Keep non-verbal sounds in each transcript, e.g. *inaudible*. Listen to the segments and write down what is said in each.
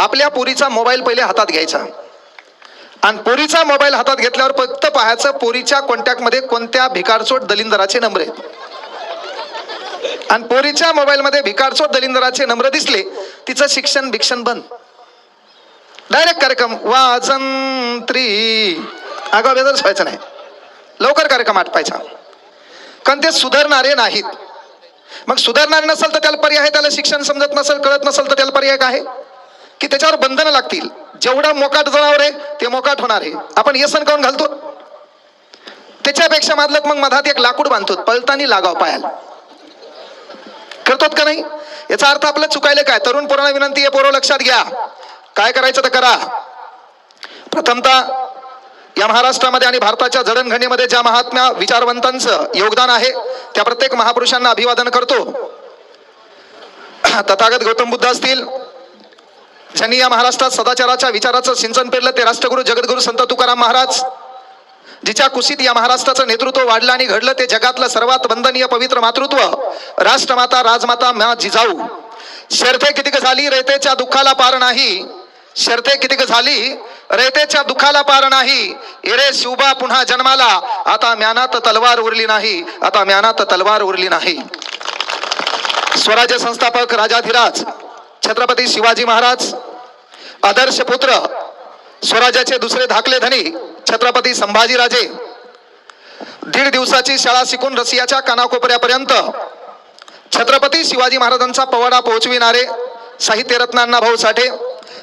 आपल्या पोरीचा मोबाईल पहिले हातात घ्यायचा. आणि पोरीचा मोबाईल हातात घेतल्यावर फक्त पाहायचं पोरीच्या कॉन्टॅक्टमध्ये कोणत्या भिकारचोट दलिंदराचे नंबर आहेत. आणि पोरीच्या मोबाईलमध्ये भिकारचोट दलिंदराचे नंबर दिसले तिचं शिक्षण भिक्षण बंद. डायरेक्ट कार्यक्रम वाजंत्री. आगाव बेदरच व्हायचं नाही. लवकर कार्यक्रम आटपायचा. कारण ते सुधारणारे नाहीत. मग सुधारणारे नसेल तर त्याला पर्याय आहे त्याला शिक्षण समजत नसेल कळत नसेल तर त्याला पर्याय काय आहे? की त्याच्यावर बंधनं लागतील. जेवढं मोकाट जनावर आहे ते मोकाट होणार आहे. आपण येसन काऊन घालतो? त्याच्यापेक्षा मादलक मग मधात एक लाकूड बांधतो पळतानी लागाव पायाला. करतोत का नाही? याचा अर्थ आपलं चुकायला काय? तरुण पोरांना विनंती आहे पोरं लक्षात घ्या. काय करायचं तर करा. प्रथमतः या महाराष्ट्रामध्ये आणि भारताच्या जडणघडणीमध्ये ज्या महात्म्या विचारवंतांचं योगदान आहे त्या प्रत्येक महापुरुषांना अभिवादन करतो. तथागत गौतम बुद्ध असतील ज्यांनी या महाराष्ट्रात सदाचाराच्या विचाराचं सिंचन पेरलं ते राष्ट्रगुरु जगद्गुरु संत तुकाराम महाराज. जिच्या कुशीत या महाराष्ट्राचं नेतृत्व वाढलं आणि घडलं ते जगातलं सर्वात वंदनीय पवित्र मातृत्व राष्ट्रमाता राजमाता मा जिजाऊ. शर्ते कितीक झाली रयतेच्या दुःखाला पार नाही. शर्ते कितीक झाली रयतेच्या दुःखाला पार नाही. एरे शिवबा पुन्हा जन्माला. आता म्यानात तलवार उरली नाही. आता म्यानात तलवार उरली नाही. स्वराज्य संस्थापक राजाधिराज छत्रपती शिवाजी महाराज आदर्श पुत्र स्वराज्याचे दुसरे धाकले धनी छत्रपती संभाजीराजे. दीड दिवसाची शाळा शिकून रसियाच्या कानाकोपऱ्यापर्यंत छत्रपती शिवाजी महाराजांचा पवाडा पोहोचविणारे साहित्यरत्नांना भाऊ साठे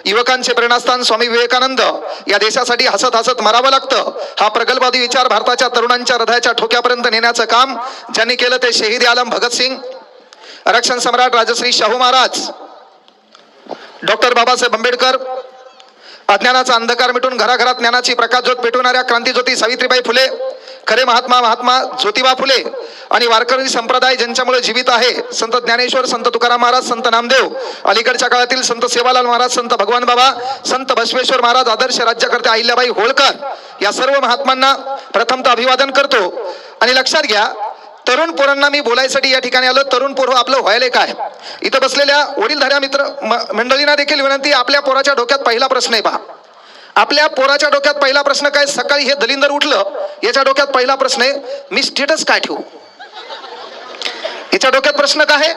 युवकांचे प्रेरणास्थान स्वामी विवेकानंद या देशासाठी हसत हसत मरावं लागतं. हा प्रगल्भवादी विचार भारताच्या तरुणांच्या हृदयाच्या ठोक्यापर्यंत नेण्याचं काम ज्यांनी केलं ते शहीद आलम भगतसिंग आरक्षण सम्राट राजश्री शाहू महाराज डॉक्टर बाबासाहेब आंबेडकर अज्ञानाचा अंधकार मिटून घराघरात ज्ञानाची प्रकाशज्योत पेटवणाऱ्या क्रांतीज्योती सावित्रीबाई फुले खरे महात्मा महात्मा ज्योतिबा फुले आणि वारकरी संप्रदाय ज्यांच्यामुळे जीवित आहे संत ज्ञानेश्वर संत तुकाराम महाराज संत नामदेव अलीकडच्या काळातील संत सेवालाल महाराज संत भगवान बाबा संत बसवेश्वर महाराज आदर्श राज्यकर्ते अहिल्याबाई होळकर या सर्व महात्मांना प्रथमतः अभिवादन करतो. आणि लक्षात घ्या तरुण पोरांना मी बोलायसाठी या ठिकाणी आलो. तरुण पोर आपलं व्हायला काय? इथं बसलेल्या वडीलधाऱ्या मित्र म- मंडळींना देखील विनंती आपल्या पोराच्या डोक्यात पहिला प्रश्न आहे पहा आपल्या पोराच्या डोक्यात पहिला प्रश्न काय? सकाळी हे दलिंदर उठलं याच्या डोक्यात पहिला प्रश्न आहे मी स्टेटस काय ठेवू? याच्या डोक्यात प्रश्न काय आहे?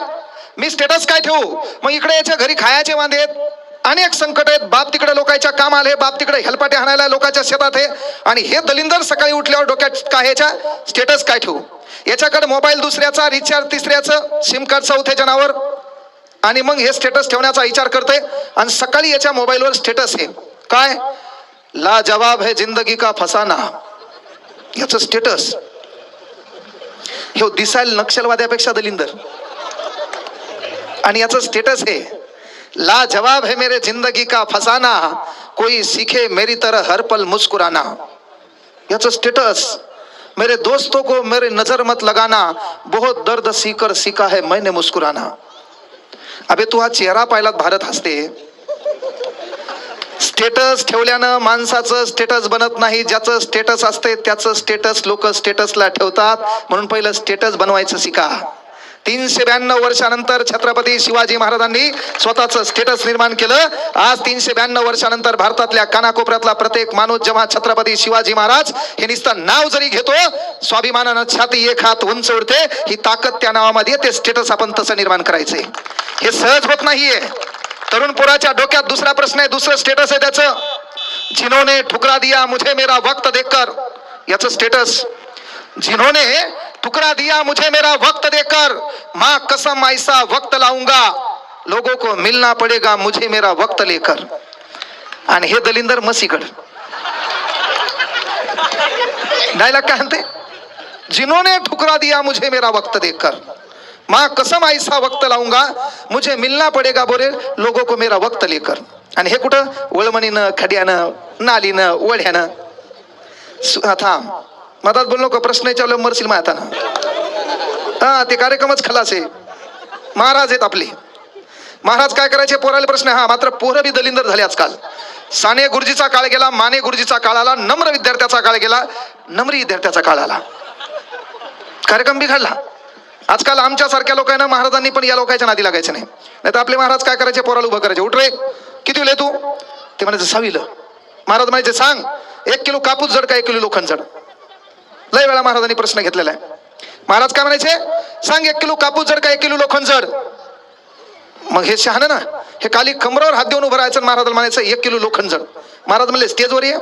मी स्टेटस काय ठेवू? मग इकडे याच्या घरी खायचे वांदे आहेत. अनेक संकट आहेत. बाप तिकडे लोकांच्या काम आले बाप तिकडे हेलपाटे हाणायला लोकांच्या शेतात आहे. आणि हे दलिंदर सकाळी उठल्यावर डोक्यात काय ह्याच्या स्टेटस काय ठेवू? याच्याकडे मोबाईल दुसऱ्याचा रिचार्ज तिसऱ्याचं सिम कार्ड चौथ्या जनावर. आणि मग हे स्टेटस ठेवण्याचा विचार करते आणि सकाळी याच्या मोबाईलवर स्टेटस आहे. काय? ला जवाब है जिंदगी का फसाना. याचं स्टेटस. हे दिसायला नक्षलवाद्यापेक्षा दलिंदर. आणि याचं स्टेटस आहे. ला जवाब है मेरे जिंदगी का फसाना। कोई सीखे मेरी तरह हर पल मुस्कुराना। याचं स्टेटस मेरे दोस्तों को मेरे नजर मत लगाना। बहुत दर्द सीकर सीखा है मैंने मुस्कुराना। अबे तू हा चेहरा पाहिलात भारत हसते। स्टेटस ठेवल्यानं माणसाचं स्टेटस बनत नाही. ज्याचं स्टेटस असते त्याचं स्टेटस लोक स्टेटसला ठेवतात. म्हणून पहिलं स्टेटस बनवायचं शिका तीनशे ब्याण्णव वर्षानंतर छत्रपती शिवाजी महाराजांनी स्वतःचं स्टेटस निर्माण केलं. आज तीनशे ब्याण्णव वर्षानंतर भारतातल्या कानाकोपऱ्यातला प्रत्येक माणूस जेव्हा छत्रपती शिवाजी महाराज हे नुसतं नाव जरी घेतो स्वाभिमानानं छाती एक हात उंच उडते ही ताकद त्या नावामध्ये ते स्टेटस आपण तसं निर्माण करायचे. हे सहज होत नाहीये. तरुण पोराच्या डोक्यात दुसरा प्रश्न आहे दुसरं स्टेटस आहे त्याचं. जिन्होंने ठुकरा दिया मुझे मेरा वक्त देखकर याचं स्टेटस जिन्होंने टुकड़ा दिया मुझे मेरा वक्त देकर माँ कसम ऐसा वक्त लाऊंगा। लोगों को मिलना पड़ेगा मुझे मेरा वक्त लेकर। आणि हे दलिंदर मसीकड डायलॉग काय म्हणते जिन्होंने ठुकरा दिया मुझे मेरा वक्त देखकर माँ कसम ऐसा वक्त लाऊंगा मुझे मिलना पडेगा बोरे लोगों को मेरा वक्त लेकर। आणि हे कुठं? वळमणीनं खड्यानं नालीनं वढ्यानं। सु- थांब। मधात बोललो का प्रश्न विचारलं मरशील ना हा ते कार्यक्रमच खलास आहे. महाराज आहेत आपले. महाराज काय करायचे पोराले प्रश्न हा मात्र पोरं बी दलिंदर झाले आजकाल. साने गुरुजीचा काळ गेला माने गुरुजीचा काळ आला नम्र विद्यार्थ्याचा काळ गेला नम्री विद्यार्थ्याचा काळ आला. कार्यक्रम बिघडला. आजकाल आमच्यासारख्या लोकांना महाराजांनी पण या लोकांच्या नादी लागायचं नाही. नाही तर आपले महाराज काय करायचे पोराला उभं करायचे. उठ रे किती ले तू? ते म्हणायचं सावीलं महाराज म्हणायचे सांग एक किलो कापूस जड का एक किलो लोखंड जड? लय वेळा महाराजांनी प्रश्न घेतलेला आहे. महाराज काय म्हणायचे? सांग एक किलो कापूस जड का एक किलो लोखंड जड? मग हे शहाणं ना हे खाली कमरावर हात देऊन उभं राहायचं महाराजाला म्हणायचं एक किलो लोखंड जड. महाराज म्हणले स्टेजवर ये.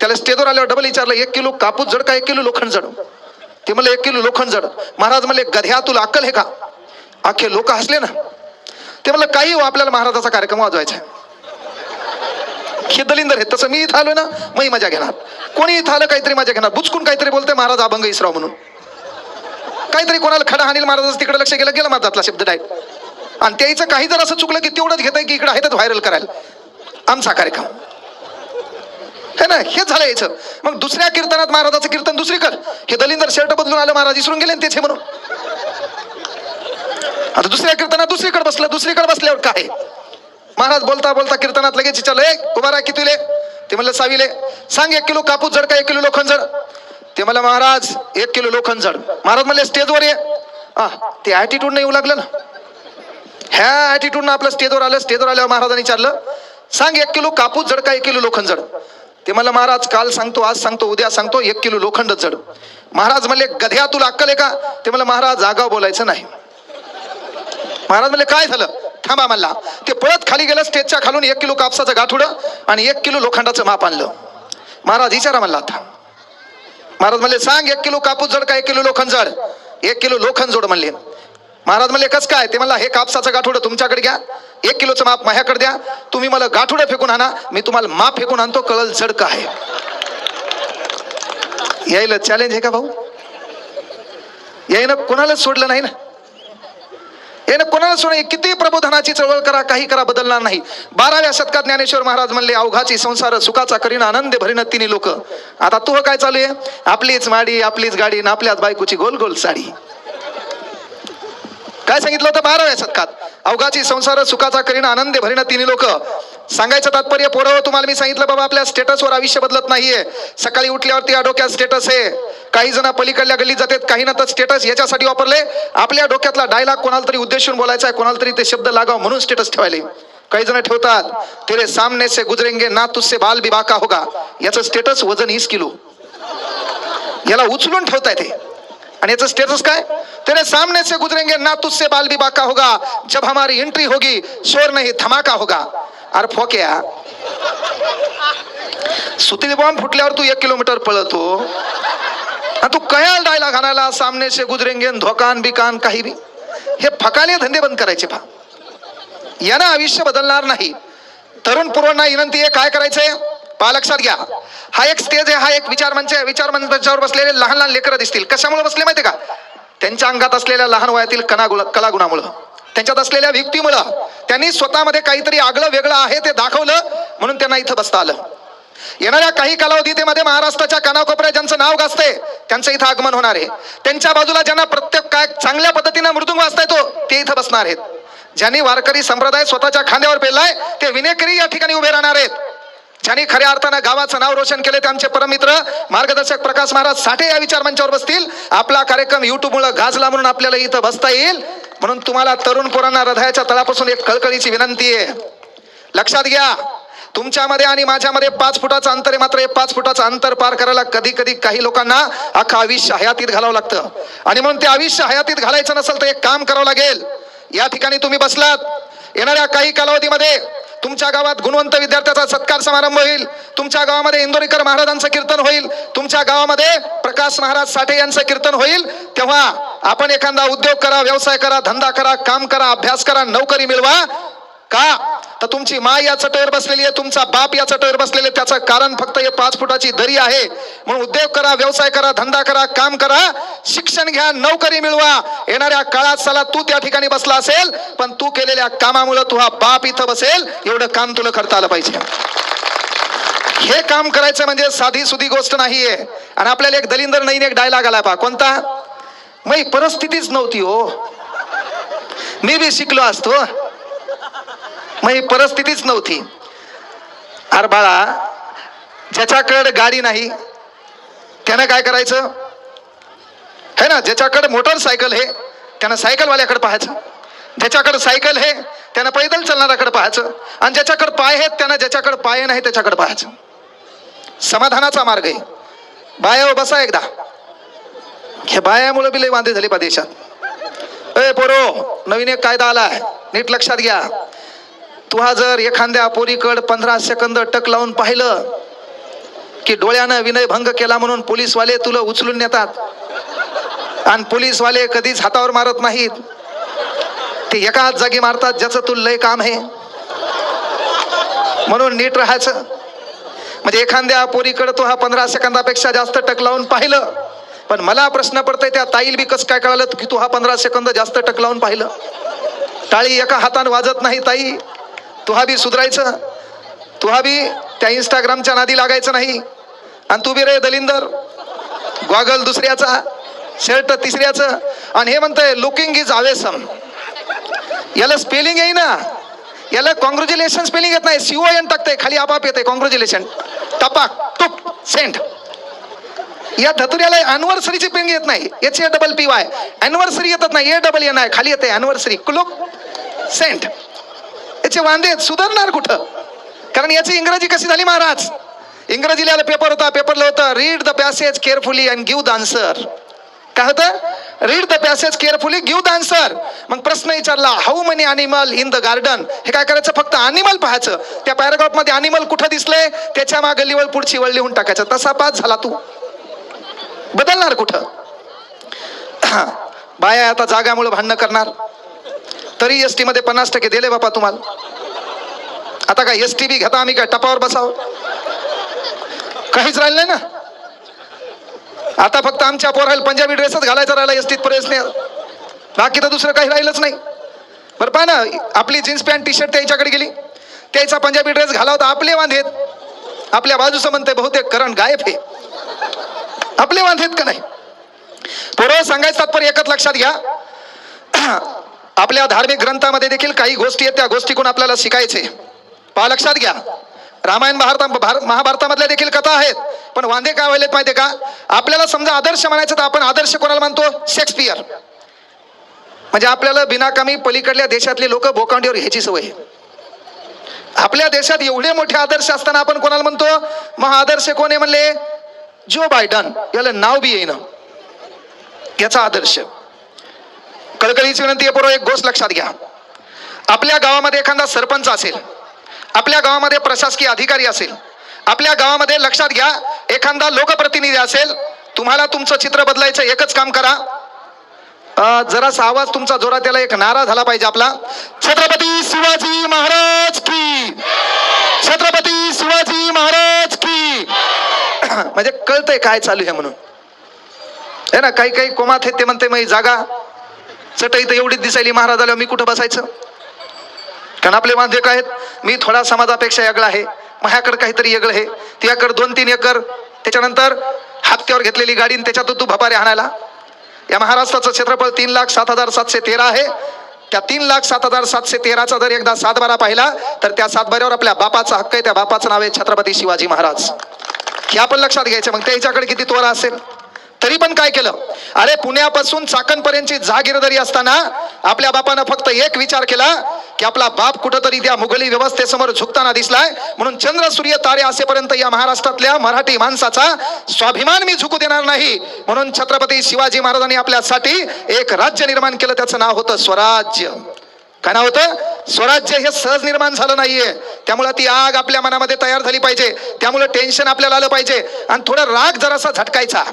त्याला स्टेजवर आल्यावर डबल विचारलं एक किलो कापूस जड का एक किलो लोखंड जड? ते म्हणले एक किलो लोखंड जड. महाराज म्हणले गध्या तुला अक्कल हे का? अख्खे लोक हसले ना. ते म्हणलं काही हो आपल्याला महाराजाचा कार्यक्रम वाजवायचा आहे. हे दलिंदर हे तसं मी इथं आलो ना मी मजा घेणार. कोणी इथं आलं काहीतरी मजा घेणार. बुचकून काहीतरी बोलते महाराज अभंग इसराव म्हणून. काहीतरी कोणाला खडा हानील महाराज तिकडे लक्ष गेलं गेलं माझातला शब्द डायरेक्ट आणि त्याचं काही जर असं चुकलं की तेवढंच घेत की इकडे आहेतच व्हायरल करायला. आमचा कार्यक्रम. हे ना? हे झालं याचं. मग दुसऱ्या कीर्तनात महाराजाचं कीर्तन दुसरीकडे हे दलिंदर शर्ट बदलून आलं महाराज इसरून गेले आणि तेच हे म्हणून. आता दुसऱ्या कीर्तनात दुसरीकडे बसलं दुसरीकडे बसल्यावर काय? महाराज बोलता बोलता कीर्तनात लगेच विचारलं ए उभा राहा कितीले? ते म्हणलं सावीले सांग एक किलो कापूस जड का एक किलो लोखंड जड? ते म्हणलं महाराज एक किलो लोखंड जड. महाराज म्हणले स्टेजवर ये. हा ते ॲटिट्यूड येऊ लागलं ना. ह्या ॲटिट्यूडनं आपलं स्टेजवर आलं. स्टेजवर आल्यावर महाराजांनी विचारलं सांग एक किलो कापूस जड का एक किलो लोखंड जड? ते म्हणलं महाराज काल सांगतो आज सांगतो उद्या सांगतो एक किलो लोखंड जड. महाराज म्हणले गध्या तुला अक्कल आहे का? ते म्हणलं महाराज जागा बोलायचं नाही. महाराज म्हणले काय झालं? थांबा म्हणला ते पळत खाली गेलं स्टेजच्या खालून एक किलो कापसाचं गाठुडं आणि एक किलो लोखंडाचं माप आणलं. महाराज विचारा म्हणला आता. महाराज म्हणले सांग एक किलो कापूस जड का एक किलो लोखंड जड? एक किलो लोखंड जोड म्हणले. महाराज म्हणले कस काय? ते म्हणला हे कापसाचं गाठोडं तुमच्याकडे घ्या. एक किलोचं माप माझ्याकडे द्या. तुम्ही मला गाठोडं फेकून आणा. मी तुम्हाला माप फेकून आणतो. कळल जड का आहे. यायला. चॅलेंज आहे का भाऊ? यायनं कोणालाच सोडलं नाही ना. याने कोणाला सोड किती प्रबोधनाची चळवळ करा काही करा बदलणार नाही. बाराव्या शतकात ज्ञानेश्वर महाराज म्हणले अवघाची संसार सुखाचा करीन आनंद भरीन तिन्ही लोक. आता तू काय चालू आहे? आपलीच माडी आपलीच गाडी ना आपल्याच बायकोची गोल गोल साडी. काय सांगितलं होतं बाराव्या शतकात? अवघाची संसार सुखाचा करीन आनंद भरीन तिन्ही लोक. सांगायचं तात्पर्य पोरं तुम्हाला मी सांगितलं बाबा आपल्या स्टेटसवर आयुष्य बदलत नाहीये. सकाळी उठल्यावरती डोक्यात स्टेटस आहे. काही जण पलीकडल्या गल्लीत जातात काही ना तर स्टेटस याच्यासाठी वापरले. आपल्या डोक्यातला डायलॉग कोणाला तरी उद्देशून बोलायचा आहे कोणाला तरी ते शब्द लागाव म्हणून स्टेटस ठेवायले. काही जण ठेवतात तेरे सामने से गुजरेंगे ना तुझसे बाल बिबाका होगा. याचं स्टेटस वजन वीस किलो. याला उचलून ठेवताय ते. आणि याचं स्टेटस काय? तेरे सामने से गुजरेंगे ना तुझसे बाल बिबाका होगा. जब हमारी एंट्री होगी शोर नाही धमाका होगा. अरे फोक्या. सुतील बॉम्ब फुटल्यावर तू एक किलोमीटर पळतो. आणि तू कयाल डायला घालायला सामनेचे गुजरेंगे धोकान बिकान काही बी. हे फकाले धंदे बंद करायचे पहा. यानं आयुष्य बदलणार नाही. तरुण पूर्वांना विनंती आहे काय करायचंय? पहा लक्षात घ्या. हा एक स्टेज आहे हा एक विचार मंच आहे. विचार मंचावर बसलेले लहान लहान लेकरं दिसतील. कशामुळे बसले माहिती का? त्यांच्या अंगात असलेल्या लहान वयातील कणागुण कलागुणामुळं. त्यांच्यात असलेल्या व्यक्तीमुळं त्यांनी स्वतःमध्ये काहीतरी आगळं वेगळं आहे ते दाखवलं म्हणून त्यांना इथं बसता आलं. येणाऱ्या काही कालावधीतेमध्ये महाराष्ट्राच्या कानाकोपऱ्या ज्यांचं नाव गाजते त्यांचं इथं आगमन होणार आहे. त्यांच्या बाजूला ज्यांना प्रत्येक काय चांगल्या पद्धतीनं मृदुंग वाजता येतो ते इथं बसणार आहेत. ज्यांनी वारकरी संप्रदाय स्वतःच्या खांद्यावर पेरलाय ते विनेकरी या ठिकाणी उभे राहणार आहेत. ज्यांनी खऱ्या अर्थानं गावाचं नाव रोशन केले ते आमचे परमित्र मार्गदर्शक प्रकाश महाराज साठे या विचार मंचावर बसतील. आपला कार्यक्रम युट्यूबमुळे गाजला म्हणून आपल्याला इथं बसता येईल. म्हणून तुम्हाला तरुण पोरांना हृदयाच्या तळापासून एक कळकळीची विनंती आहे. लक्षात घ्या तुमच्यामध्ये आणि माझ्यामध्ये पाच फुटाचं अंतर आहे मात्र हे पाच फुटाचं अंतर पार करायला कधी कधी काही लोकांना अख्खा आयुष्य हयातीत घालावं लागतं. आणि म्हणून ते आयुष्य हयातीत घालायचं नसेल तर एक काम करावं लागेल. या ठिकाणी तुम्ही बसलात. येणाऱ्या काही कालावधीमध्ये तुमच्या गावात गुणवंत विद्यार्थ्याचा सत्कार समारंभ होईल. तुमच्या गावामध्ये इंदोरीकर महाराजांचं कीर्तन होईल. तुमच्या गावामध्ये प्रकाश महाराज साठे यांचं कीर्तन होईल. तेव्हा आपण एखादा उद्योग करा व्यवसाय करा धंदा करा काम करा अभ्यास करा नोकरी मिळवा. का? तर तुमची माय या चटईवर बसलेली आहे तुमचा बाप या चटईवर बसलेले त्याचं कारण फक्त हे पाच फुटाची दरी आहे. म्हणून उद्योग करा व्यवसाय करा धंदा करा काम करा. शिक्षण घ्या नोकरी मिळवा. येणाऱ्या काळात साला तू त्या ठिकाणी बसला असेल पण तू केलेल्या कामामुळे तुझा बाप इथं बसेल. एवढं काम तुला करता आलं पाहिजे. हे काम करायचं म्हणजे साधी सुधी गोष्ट नाहीये. आणि आपल्याला एक दलिंदर नाही एक डायलॉग आला पा कोणता? मग परिस्थितीच नव्हती हो. मी बी शिकलो असतो. मग ही परिस्थितीच नव्हती. अरे बाळा ज्याच्याकडे गाडी नाही त्यानं काय करायचं? है ना ज्याच्याकडे मोटरसायकल हे त्यानं सायकलवाल्याकडे पाहायचं. ज्याच्याकडे सायकल हे त्यानं पैदल चालणाऱ्याकडे पाहायचं. आणि ज्याच्याकडे पाय आहेत त्यानं ज्याच्याकडे पाय नाही त्याच्याकडे पाहायचं. समाधानाचा मार्ग आहे. बाया बसा एकदा. हे बायामुळे बी वांदे झाले पा देशात. ए पोरो नवीन एक कायदा आलाय. नीट लक्षात घ्या. तुहा जर एखाद्या पोरीकड पंधरा सेकंद टक लावून पाहिलं की डोळ्यानं विनयभंग केला म्हणून पोलीसवाले तुला उचलून नेतात. आणि पोलीसवाले कधीच हातावर मारत नाहीत. ते एकाच जागी मारतात ज्याचं तू लय काम आहे. म्हणून नीट राहायचं. म्हणजे एखाद्या पोरीकडे तो हा पंधरा सेकंदापेक्षा जास्त टक लावून पाहिलं. पण मला प्रश्न पडतोय त्या ताईल बी कसं काय कळालं की तू हा पंधरा सेकंद जास्त टक लावून पाहिलं. टाळी एका हातानं वाजत नाही ताई. तुहा बी सुधरायचं. तुहा बी त्या इंस्टाग्रामच्या नादी लागायचं नाही. आणि तू बी रे दलिंदर. गॉगल दुसऱ्याचा शर्ट तिसऱ्याचं. आणि हे म्हणतंय लुकिंग इज आवेसम याला स्पेलिंग येई ना. याला कॉंग्रॅच्युलेशन स्पेलिंग येत नाही. सीओ एन टाकते खाली आपाप येते कॉंग्रॅच्युलेशन टपाक टुप सेंट. या धतुऱ्याला अॅनिव्हर्सरीची स्पेलिंग येत नाही. H A double P Y anniversary येतच नाही. ए डबल एन आहे खाली येते अॅनिव्हर्सरी क्लुक सेंट. याचे वांदे सुधारणार कुठं? कारण याची इंग्रजी कशी झाली महाराज? इंग्रजीला पेपर होता पेपरला होतं read the passage carefully and give the answer काय होतं? Read the passage carefully give the answer मग प्रश्न विचारला how many animal in the garden हे काय करायचं? फक्त अॅनिमल पाहायचं. त्या पॅराग्राफमध्ये अॅनिमल कुठं दिसलंय? त्याच्यामागे लिवळ पुढची वळ लिहून टाकायचं. तसा पास झाला तू. बदलणार कुठं? *clears throat* बाया आता जागामुळे भांडणं करणार. तरी एस टी मध्ये पन्नास टक्के दिले बापा तुम्हाला. आता काय एस टी बी घेता आम्ही काय टपावर बसाव? काहीच राहिलं नाही ना. आता फक्त आमच्या पोराला पंजाबी ड्रेसच घालायचा राहिला एस टीत प्रवेश नाही बाकी तर दुसरं काही राहिलंच नाही. बरं पहा ना आपली जीन्स पॅन्ट टी शर्ट त्याच्याकडे गेली. त्याचा पंजाबी ड्रेस घाला होता आपले वांधेत. आपल्या बाजूचं म्हणते बहुतेक करण गायब हे. आपले वांधेत का नाही? पोरं सांगायचं तात्पर्य एकच लक्षात घ्या. आपल्या धार्मिक ग्रंथामध्ये देखील काही गोष्टी आहेत त्या गोष्टीकडून आपल्याला शिकायचे. पहा लक्षात घ्या. रामायण महाभारता भार- महाभारतामधल्या देखील कथा आहेत. पण वांदे काय व्हायलेत माहिती का? आपल्याला समजा आदर्श म्हणायचं तर आपण आदर्श कोणाला मानतो? शेक्सपियर. म्हणजे आपल्याला बिनाकामी पलीकडल्या देशातले लोक बोकांडीवर ह्याची सवय आहे. आपल्या देशात एवढे मोठे आदर्श असताना आपण कोणाला म्हणतो? मग आदर्श कोण आहे म्हणले? Joe Biden. याला नाव बी येईन. याचा आदर्श. कळकळीची विनंती आहे बरोबर एक गोष्ट लक्षात घ्या. आपल्या गावामध्ये एखादा सरपंच असेल आपल्या गावामध्ये प्रशासकीय अधिकारी असेल आपल्या गावामध्ये लक्षात घ्या एखादा लोकप्रतिनिधी असेल तुम्हाला तुमचं चित्र बदलायचं एकच काम करा. जरासा आवाज तुमचा जोरात त्याला एक नारा झाला पाहिजे आपला. छत्रपती शिवाजी महाराज की. छत्रपती शिवाजी महाराज की. *clears throat* म्हणजे कळतंय काय चालू आहे म्हणून. है ना काही काही कोमात आहेत ते म्हणते मग जागा. चटई तर एवढीच दिसायली महाराज आल्यावर मी कुठं बसायचं? कारण आपले वांधे काय आहेत? मी थोडा समाजापेक्षा वेगळा आहे. माझ्याकडे काहीतरी वेगळं आहे. तुझ्याकडे दोन तीन एकर त्याच्यानंतर हप्त्यावर घेतलेली गाडी त्याच्यातून तू भपारे आणायला. या महाराष्ट्राचं क्षेत्रफळ तीन लाख सात हजार सातशे तेरा आहे. त्या तीन लाख सात हजार सातशे तेराचा जर एकदा सातबारा पाहिला तर त्या सातबाऱ्यावर आपल्या बापाचा हक्क आहे. त्या बापाचं नाव आहे छत्रपती शिवाजी महाराज. हे आपण लक्षात घ्यायचं. मग त्याच्याकडे किती तोरा असेल? तरी पण काय केलं? अरे पुण्यापासून चाकणपर्यंतची जहागिरदारी असताना आपल्या बापानं फक्त एक विचार केला की आपला बाप कुठंतरी त्या मुघली व्यवस्थेसमोर झुकताना दिसलाय. म्हणून चंद्र सूर्य तारे असेपर्यंत या महाराष्ट्रातल्या मराठी माणसाचा स्वाभिमान मी झुकू देणार नाही. म्हणून छत्रपती शिवाजी महाराजांनी आपल्यासाठी एक राज्य निर्माण केलं. त्याचं नाव होतं स्वराज्य. काय नाव होतं? स्वराज्य हे सहज निर्माण झालं नाहीये. त्यामुळे ती आग आपल्या मनामध्ये तयार झाली पाहिजे. त्यामुळे टेन्शन आपल्याला आलं पाहिजे. आणि थोडा राग जरासा झटकायचा.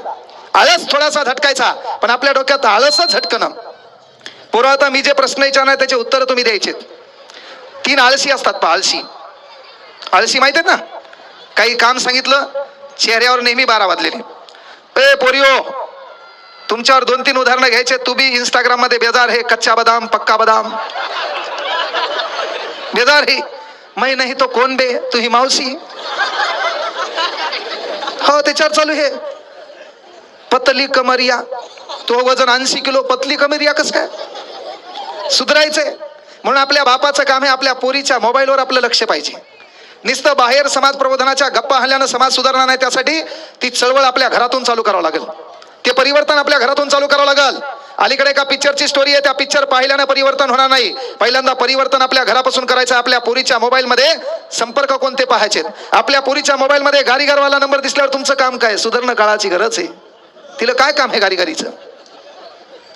आळस थोडासा झटकायचा पण आपल्या डोक्यात आळसच झटकणं. पूर्व आता मी जे प्रश्न विचारणार त्याचे उत्तर तुम्ही द्यायचे तीन आळशी असतात पहा आळशी. आळशी माहीत आहेत ना? काही काम सांगितलं चेहऱ्यावर नेहमी बारा वाजलेले. ए पोरिओ तुमच्यावर दोन तीन उदाहरणं घ्यायचे तू बी इंस्टाग्राममध्ये बेजार हे कच्चा बदाम पक्का बदाम. बेजार हे. मै नाही तो कोण बे? तू ही मावशी. हो त्याच्यावर चालू हे पतली कमरिया. तो वजन ऐंशी किलो पतली कमरिया कस काय सुधरायचंय म्हणून आपल्या बापाचं काम आहे आपल्या पोरीच्या मोबाईलवर आपलं लक्ष पाहिजे. नुसतं बाहेर समाज प्रबोधनाच्या गप्पा हल्ल्यानं समाज सुधारणार नाही त्यासाठी ती चळवळ आपल्या घरातून चालू करावं लागेल. ते परिवर्तन आपल्या घरातून चालू करावं लागेल. अलीकडे एका पिक्चरची स्टोरी आहे त्या पिक्चर पाहिल्यानं परिवर्तन होणार नाही. पहिल्यांदा परिवर्तन आपल्या घरापासून करायचं आपल्या पोरीच्या मोबाईलमध्ये संपर्क कोणते पाहायचे आपल्या पोरीच्या मोबाईलमध्ये गारीगारवाला नंबर दिसल्यावर तुमचं काम काय सुधारणं काळाची गरज आहे. तिला काय काम आहे गारीगारीचं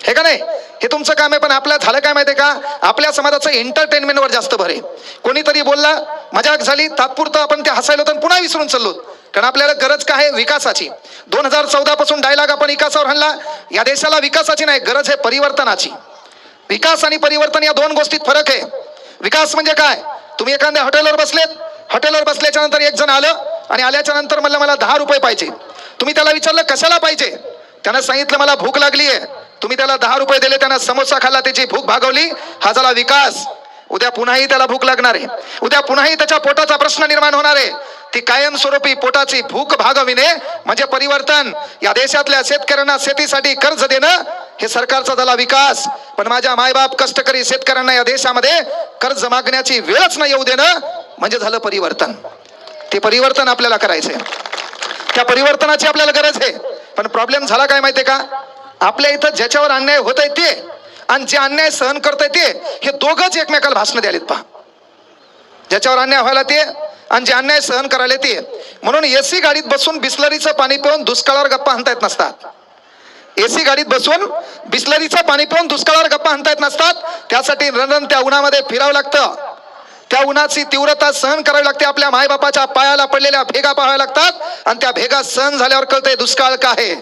हे का नाही? हे तुमचं काम आहे पण आपल्या झालं काय माहिती का? आपल्या समाजाचं एंटरटेनमेंटवर जास्त भर आहे. कोणीतरी बोलला मजाक झाली तात्पुरतं आपण ते हसायलो तर पुन्हा विसरून चाललो. कारण आपल्याला गरज काय आहे? विकासाची. दोन हजार चौदा पासून डायलॉग आपण विकासावर आणला. या देशाला विकासाची नाही गरज आहे परिवर्तनाची. विकास आणि परिवर्तन या दोन गोष्टीत फरक आहे. विकास म्हणजे काय? तुम्ही एखाद्या हॉटेलवर बसलेत हॉटेलवर बसल्याच्या नंतर एक जण आलं आणि आल्याच्यानंतर मला मला दहा रुपये पाहिजे. तुम्ही त्याला विचारलं कशाला पाहिजे? त्यानं सांगितलं मला भूक लागली आहे तुम्ही त्याला दहा रुपये दिले त्यानं समोसा खाल्ला त्याची भूक भागवली. हा झाला विकास. उद्या पुन्हाही त्याला भूक लागणार आहे. उद्या पुन्हाही त्याच्या पोटाचा प्रश्न निर्माण होणार आहे. ती कायमस्वरूपी पोटाची भूक भागविणे म्हणजे परिवर्तन. या देशातल्या शेतकऱ्यांना शेतीसाठी कर्ज देणं हे सरकारचा झाला विकास. पण माझ्या मायबाप कष्टकरी शेतकऱ्यांना या देशामध्ये कर्ज मागण्याची वेळच नाही येऊ देणं म्हणजे झालं परिवर्तन. ते परिवर्तन आपल्याला करायचंय. त्या परिवर्तनाची आपल्याला गरज आहे. पण प्रॉब्लेम झाला काय माहितीये का? आपल्या इथं ज्याच्यावर अन्याय होत आहे ते आणि जे अन्याय सहन करताय ते हे दोघंच एकमेकाला भाषण द्यालेत पहा. ज्याच्यावर अन्याय व्हायला ते आणि जे अन्याय सहन करायला ते. म्हणून एसी गाडीत बसून बिस्लरीचं पाणी पिऊन दुष्काळावर गप्पा हाणता येत नसतात. एसी गाडीत बसून बिस्लरीचं पाणी पिऊन दुष्काळावर गप्पा हाणता येत नसतात. त्यासाठी रणरण त्या उन्हामध्ये फिरावं लागतं. त्या उन्हाची तीव्रता सहन करावी लागते. आपल्या मायबापाच्या पायाला पडलेल्या भेगा पाहाव्या लागतात. आणि त्या भेगा सहन झाल्यावर कळतंय दुष्काळ का आहे.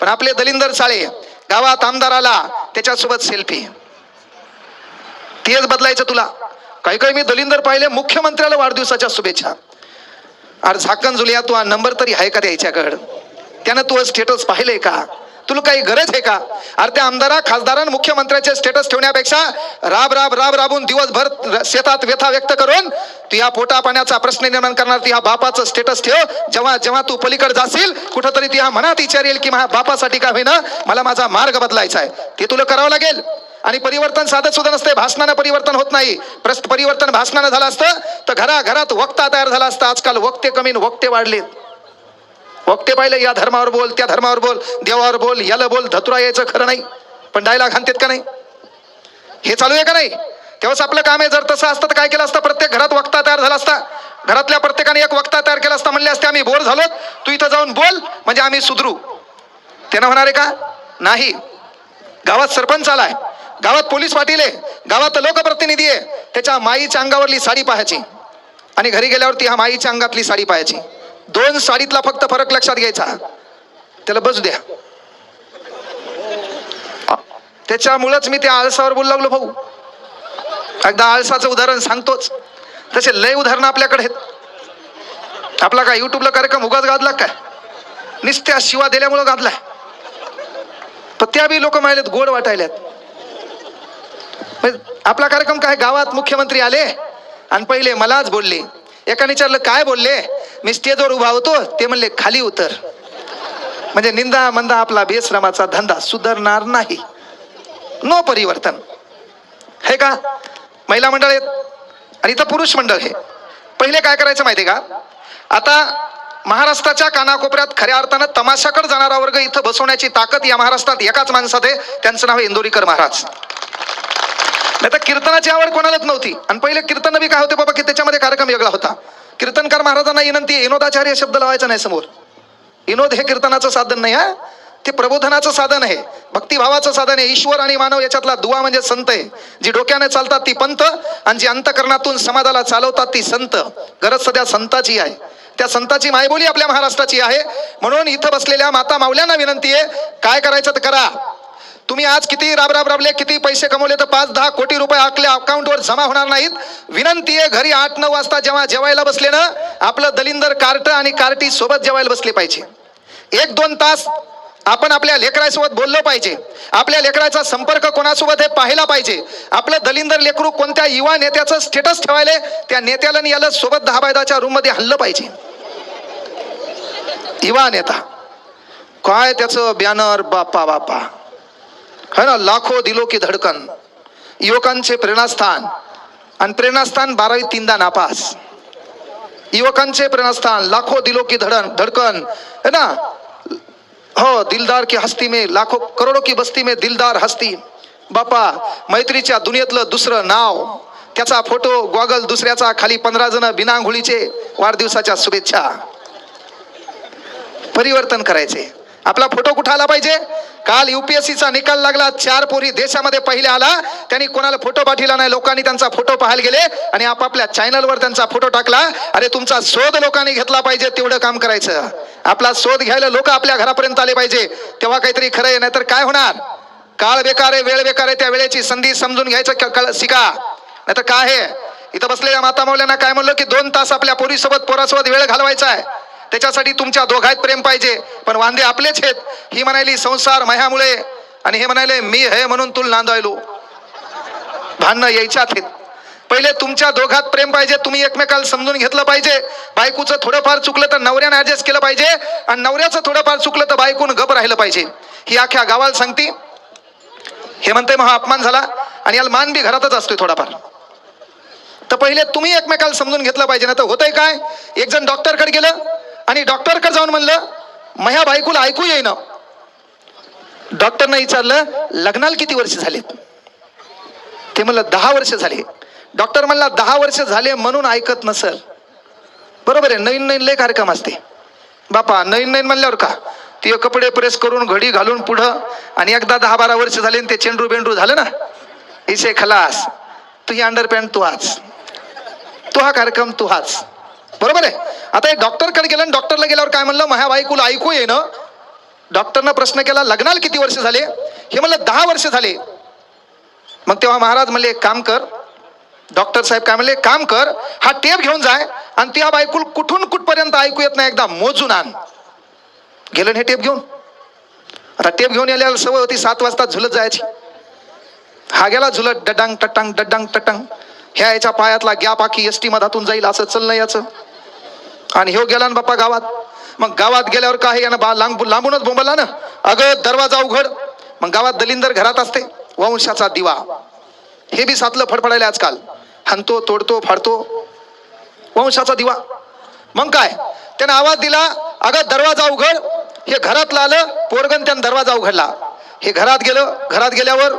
पण आपले दलिंदर साळे गावात आमदार आला त्याच्यासोबत सेल्फी तेच बदलायचं तुला. काही काही मी दलिंदर पाहिले मुख्यमंत्र्याला वाढदिवसाच्या शुभेच्छा. अरे झाकण जुलिया तू हा नंबर तरी आहे का द्यायच्याकडं? त्यानं तू स्टेटस पाहिलंय का? तुला काही गरज आहे का? अरे त्या आमदारा खासदारां मुख्यमंत्र्याचे स्टेटस ठेवण्यापेक्षा राब राब राब राबून दिवसभर शेतात व्यथा व्यक्त करून तू या पोटा पाण्याचा प्रश्न निर्माण करणार ती ह्या बापाचं स्टेटस ठेव. जेव्हा जेव्हा तू पलीकडे जाशील कुठंतरी ती ह्या मनात विचारेल की माझ्या बापासाठी काय होईना मला माझा मार्ग बदलायचा आहे. ते तुला करावं लागेल. आणि परिवर्तन साधत सुद्धा नसते भाषणानं परिवर्तन होत नाही. प्रस्त परिवर्तन भाषणानं झालं असतं तर घराघरात वक्ता तयार झाला असता. आजकाल वक्ते कमी वक्ते वाढलेत. वक्ते पाहिलं या धर्मावर बोल त्या धर्मावर बोल देवावर बोल याला बोल धतुरा यायचं खरं नाही. पण डायला हाणतेत का नाही? हे चालू आहे का नाही? तेव्हाच आपलं काम आहे जर तसं असतं तर काय केलं असतं? प्रत्येक घरात वक्ता तयार झाला असता. घरातल्या प्रत्येकाने एक वक्ता तयार केला असता म्हणले असते आम्ही बोर झालो तू इथं जाऊन बोल म्हणजे आम्ही सुधरू. त्यांना होणार आहे का? नाही. गावात सरपंच आलाय. गावात पोलीस पाटील आहे. गावात लोकप्रतिनिधी आहे. त्याच्या माईच्या अंगावरली साडी पाहायची आणि घरी गेल्यावरती ह्या माईच्या अंगातली साडी पाहायची. दोन साडीतला फक्त फरक लक्षात घ्यायचा. त्याला बसू द्या. त्याच्यामुळंच मी त्या आळसावर बोलू लागलो भाऊ. एकदा आळसाचं उदाहरण सांगतोच. तसे लय उदाहरणं आपल्याकडे आहेत. आपला काय युट्यूबला कार्यक्रम उगाच गाजला काय निस्त्या शिवा दिल्यामुळं गाजलाय पण त्या बी लोक माहिलेत गोड वाटायल्यात. म्हणजे आपला कार्यक्रम काय? गावात मुख्यमंत्री आले आणि पहिले मलाच बोलले. एकाने विचारलं काय बोलले? मी स्टेजवर उभा होतो ते म्हणले खाली उतर. म्हणजे निंदा मंदा आपला बेश्रमाचा धंदा सुधारणार नाही. नो परिवर्तन. हे का? महिला मंडळ आहेत आणि इथं पुरुष मंडळ हे. पहिले काय करायचं माहिती आहे का? आता महाराष्ट्राच्या कानाकोपऱ्यात खऱ्या अर्थानं तमाशाकडे जाणारा वर्ग इथं बसवण्याची ताकद या महाराष्ट्रात एकाच माणसात आहे. त्यांचं नाव आहे इंदोरीकर महाराज. नाही तर कीर्तनाची आवड कोणालाच नव्हती. आणि पहिले कीर्तन बी काय होते बाबा की त्याच्यामध्ये कार्यक्रम वेगळा होता. कीर्तनकार महाराजांना विनंती आहे, विनोदाचार्य शब्द लावायचा नाही समोर. विनोद हे कीर्तनाचं साधन नाही हा? ते प्रबोधनाचं साधन आहे भक्तिभावाचं साधन आहे. ईश्वर आणि मानव याच्यातला दुवा म्हणजे संत आहे. जी डोक्याने चालतात ती पंत आणि जी अंतकरणातून समाजाला चालवतात ती संत. गरज सध्या संताची आहे. त्या संताची मायबोली आपल्या महाराष्ट्राची आहे. म्हणून इथं बसलेल्या माता माऊल्यांना विनंती आहे काय करायचं तर करा. तुम्ही आज किती राब राब राबले किती पैसे कमवले तर पाच दहा कोटी रुपये आपल्या अकाउंटवर जमा होणार नाहीत. विनंती आहे घरी आठ नऊ वाजता जेव्हा जेवायला बसले ना आपलं दलिंदर कार्ट आणि कार्टी सोबत जेवायला बसले पाहिजे. एक दोन तास आपण आपल्या लेकरासोबत बोललो पाहिजे. आपल्या लेकराचा संपर्क कोणासोबत हे पाहिला पाहिजे. आपलं दलिंदर लेकरू कोणत्या युवा नेत्याचं स्टेटस ठेवायला त्या नेत्याला याला सोबत दहा बायदाच्या रूममध्ये हल्लं पाहिजे. युवा नेता. काय त्याचं बॅनर बापा बापा है ना लाखो दिलो की धडकन युवकांचे प्रेरणास्थान आणि प्रेरणास्थान बारावी तीनदा नापास. युवकांचे प्रेरणास्थान लाखो दिलो की धडन धडकन है ना? हो दिलदार की हस्ती में लाखो करोडो की बस्ती में दिलदार हस्ती. बापा मैत्रीच्या दुनियेतलं दुसरं नाव त्याचा फोटो गॉगल दुसऱ्याचा खाली पंधरा जण बिनांघोळीचे वाढदिवसाच्या शुभेच्छा. परिवर्तन करायचे. आपला फोटो कुठं आला पाहिजे? काल युपीएससीचा निकाल लागला चार पोरी देशामध्ये पहिले आला. त्यांनी कोणाला फोटो पाठविला नाही लोकांनी त्यांचा फोटो पाहायला गेले आणि आपापल्या चॅनलवर त्यांचा फोटो टाकला. अरे तुमचा शोध लोकांनी घेतला पाहिजे तेवढं काम करायचं. आपला शोध घ्यायला लोक आपल्या घरापर्यंत आले पाहिजे. तेव्हा काहीतरी खरं आहे नाहीतर काय होणार? काळ बेकार आहे वेळ बेकार आहे त्या वेळेची संधी समजून घ्यायचं क- कळ- शिका. नाहीतर काय आहे? इथं बसलेल्या माता मौल्यांना काय म्हणलं की दोन तास आपल्या पोरीसोबत पोरासोबत वेळ घालवायचा आहे. त्याच्यासाठी तुमच्या दोघात प्रेम पाहिजे. पण वांदे आपलेच आहेत. ही म्हणाली संसार मह्यामुळे आणि हे म्हणाले मी हे म्हणून तुला नांदायलो भांडणं यायच्यात आहेत. पहिले तुमच्या दोघात प्रेम पाहिजे तुम्ही एकमेकाला समजून घेतलं पाहिजे. बायकोचं थोडंफार चुकलं तर नवऱ्याने ऍडजस्ट केलं पाहिजे आणि नवऱ्याचं थोडंफार चुकलं तर बायकून गप राहिलं पाहिजे. ही अख्ख्या गावाला सांगती. हे म्हणते महा अपमान झाला आणि याला मान बी घरातच असतोय थोडाफार. तर पहिले तुम्ही एकमेकाला समजून घेतलं पाहिजे ना तर होतंय काय? एक जण डॉक्टरकडे गेलं आणि डॉक्टरकडे जाऊन म्हणलं माझ्या बायकोला ऐकू येईना. डॉक्टरनं विचारलं लग्नाला किती वर्ष झालेत? ते म्हणलं दहा वर्ष झाले. डॉक्टर म्हणला दहा वर्ष झाले म्हणून ऐकत नसल बरोबर आहे नवीन नवीन लय कार्यक्रम असते. बापा नवीन नवीन म्हणल्यावर का? ती कपडे प्रेस करून घडी घालून पुढं आणि एकदा दहा बारा वर्ष झाले ते चेंडू बेंडू झालं ना? इसे खलास. तू ही अंडरपॅन्ट तू हाच तो हा कार्यक्रम तू हाच. बरोबर आहे? आता एक डॉक्टरकडे गेलं आणि डॉक्टरला गेल्यावर काय म्हणलं? माझ्या बायकोला ऐकू येणं. डॉक्टरनं प्रश्न केला लग्नाला किती वर्ष झाले? हे म्हणलं दहा वर्ष झाले. मग तेव्हा महाराज म्हणले एक काम कर. डॉक्टर साहेब काय म्हणले काम कर हा टेप घेऊन जाय आणि त्या बायकुल कुठून कुठपर्यंत ऐकू येत नाही एकदा मोजून आण. गेलं हे टेप घेऊन? आता टेप घेऊन यायला सवय होती सात वाजता झुलत जायची. हा गेला झुलत डडांग टटांग डडांग टटांग. ह्या याच्या पायातला गॅप आखी एस टी मधातून जाईल असं चाललं याचं. आणि ह्यो गेला ना बाप्पा गावात. मग गावात गेल्यावर काय यानं बा लांब लांबूनच बोंबला ना? अगं दरवाजा उघड. मग गावात दलिंदर घरात असते. वंशाचा दिवा. हे बी सातलं फडफडायला आजकाल. हनतो तोडतो फाडतो. वंशाचा दिवा. मग काय? त्यानं आवाज दिला अगं दरवाजा उघड. हे घरातलं आलं पोरगन त्यानं दरवाजा उघडला. हे घरात गेलं घरात गेल्यावर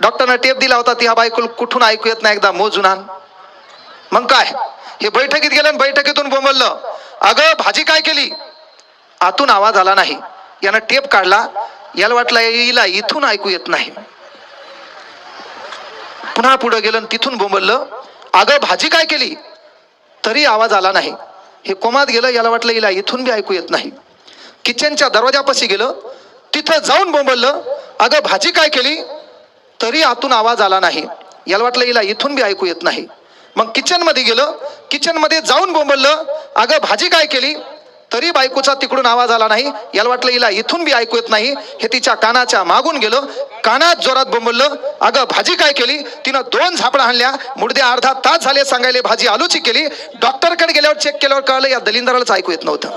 डॉक्टरनं टेप दिला होता ती हा बायकुल कुठून ऐकू येत नाही एकदा मोजून आण. मग काय? हे बैठकीत गेलं आणि बैठकीतून बोंबललं अगं भाजी काय केली? आतून आवाज आला नाही. यानं टेप काढला. याला वाटलं येईला इथून ऐकू येत नाही. पुन्हा पुढे गेलं तिथून बोंबललं. अगं भाजी काय केली? तरी आवाज आला नाही. हे कोमात गेलं याला वाटलं हिला इथून बी ऐकू येत नाही. किचनच्या दरवाजापाशी गेलं. तिथं जाऊन बोंबललं. अगं भाजी काय केली? तरी आतून आवाज आला नाही. याला वाटलं हिला इथून बी ऐकू येत नाही. मग किचनमध्ये गेलं. किचनमध्ये जाऊन बोंबललं. अगं भाजी काय केली? तरी बायकोचा तिकडून आवाज आला नाही. याला वाटलं हिला इथून बी ऐकू येत नाही. हे तिच्या कानाच्या मागून गेलं. कानात जोरात बोंबललं. अगं भाजी काय केली? तिनं दोन झापडा आणल्या. मुडद्या अर्धा तास झाले सांगायले भाजी आलूची केली. डॉक्टरकडे गेल्यावर चेक केल्यावर कळलं या दलिंदरालाच ऐकू येत नव्हतं.